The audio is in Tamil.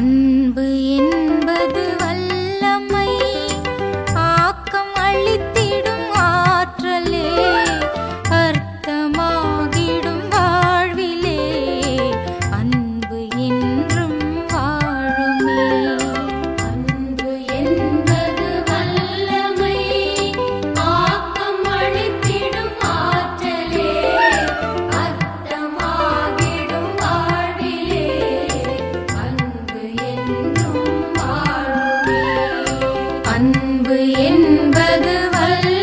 அன்பு என் அன்பு என்பது வல்ல